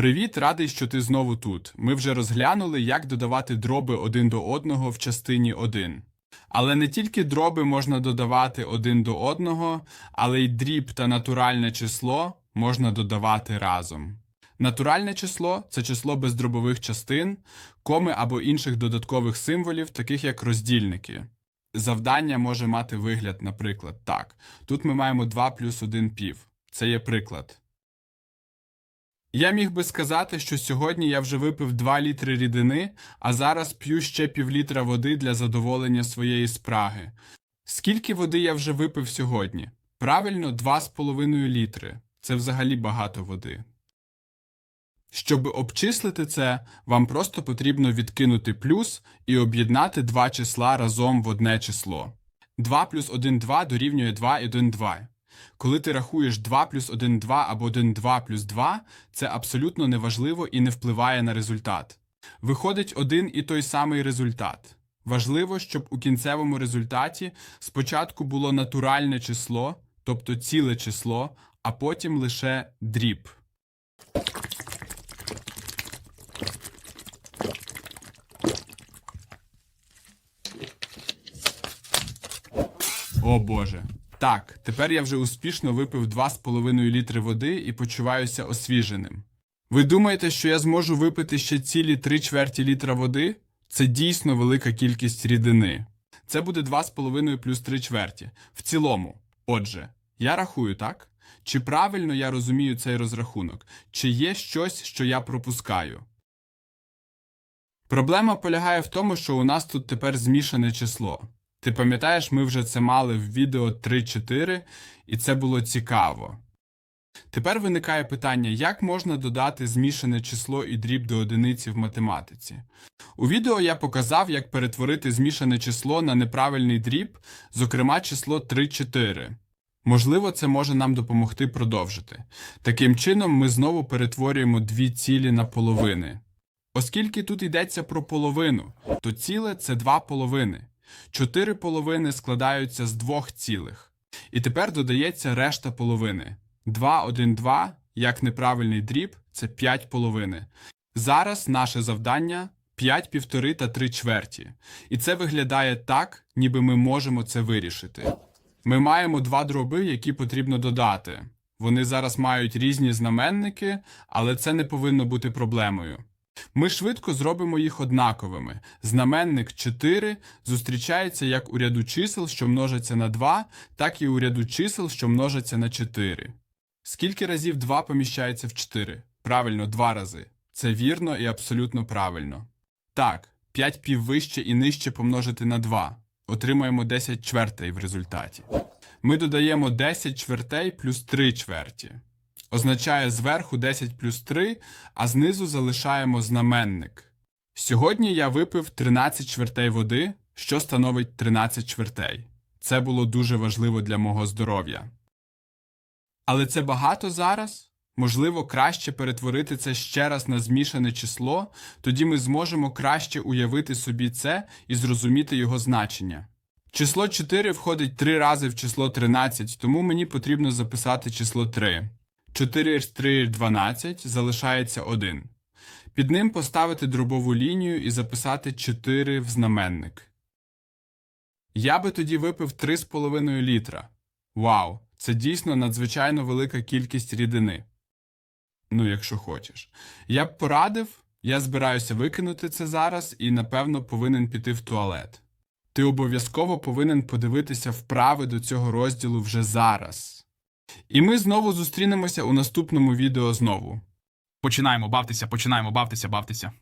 Привіт, радий, що ти знову тут. Ми вже розглянули, як додавати дроби один до одного в частині 1. Але не тільки дроби можна додавати один до одного, але й дріб та натуральне число можна додавати разом. Натуральне число це число без дробових частин, коми або інших додаткових символів, таких як роздільники. Завдання може мати вигляд, наприклад, так. Тут ми маємо 2 плюс 1 пів. Це є приклад. Я міг би сказати, що сьогодні я вже випив 2 літри рідини, а зараз п'ю ще півлітра води для задоволення своєї спраги. Скільки води я вже випив сьогодні? Правильно, 2,5 літри. Це взагалі багато води. Щоб обчислити це, вам просто потрібно відкинути плюс і об'єднати два числа разом в одне число. 2 плюс 1 2 дорівнює 2 і 1 2. Коли ти рахуєш 2 плюс 1 2 або 1 2 плюс 2, це абсолютно неважливо і не впливає на результат. Виходить один і той самий результат. Важливо, щоб у кінцевому результаті спочатку було натуральне число, тобто ціле число, а потім лише дріб. О Боже. Так, тепер я вже успішно випив 2,5 літри води і почуваюся освіженим. Ви думаєте, що я зможу випити ще цілі 3 чверті літра води? Це дійсно велика кількість рідини. Це буде 2,5 плюс 3 чверті. В цілому. Отже, я рахую, так? Чи правильно я розумію цей розрахунок? Чи є щось, що я пропускаю? Проблема полягає в тому, що у нас тут тепер змішане число. Ти пам'ятаєш, ми вже це мали в відео 3.4, і це було цікаво. Тепер виникає питання, як можна додати змішане число і дріб до одиниці в математиці. У відео я показав, як перетворити змішане число на неправильний дріб, зокрема число 3,4. Можливо, це може нам допомогти продовжити. Таким чином, ми знову перетворюємо дві цілі на половини. Оскільки тут йдеться про половину, то ціле це два половини. Чотири половини складаються з двох цілих. І тепер додається решта половини. 2, 1, 2, як неправильний дріб, це 5 половини. Зараз наше завдання 5 півтори та 3 чверті. І це виглядає так, ніби ми можемо це вирішити. Ми маємо два дроби, які потрібно додати. Вони зараз мають різні знаменники, але це не повинно бути проблемою. Ми швидко зробимо їх однаковими. Знаменник 4 зустрічається як у ряду чисел, що множаться на 2, так і у ряду чисел, що множаться на 4. Скільки разів 2 поміщається в 4? Правильно, 2 рази. Це вірно і абсолютно правильно. Так, 5 піввище і нижче помножити на 2. Отримаємо 10 чвертей в результаті. Ми додаємо 10 чвертей плюс 3 чверті означає зверху 10 плюс 3, а знизу залишаємо знаменник. Сьогодні я випив 13 чвертей води, що становить 13 чвертей. Це було дуже важливо для мого здоров'я. Але це багато зараз? Можливо, краще перетворити це ще раз на змішане число, тоді ми зможемо краще уявити собі це і зрозуміти його значення. Число 4 входить 3 рази в число 13, тому мені потрібно записати число 3. 4 з 3 – 12, залишається 1. Під ним поставити дробову лінію і записати 4 в знаменник. Я би тоді випив 3,5 літра. Вау! Це дійсно надзвичайно велика кількість рідини. Ну, якщо хочеш. Я б порадив, я збираюся викинути це зараз і, напевно, повинен піти в туалет. Ти обов'язково повинен подивитися вправи до цього розділу вже зараз. І ми знову зустрінемося у наступному відео знову. Починаємо бавтеся, починаємо бавтеся, бавтеся.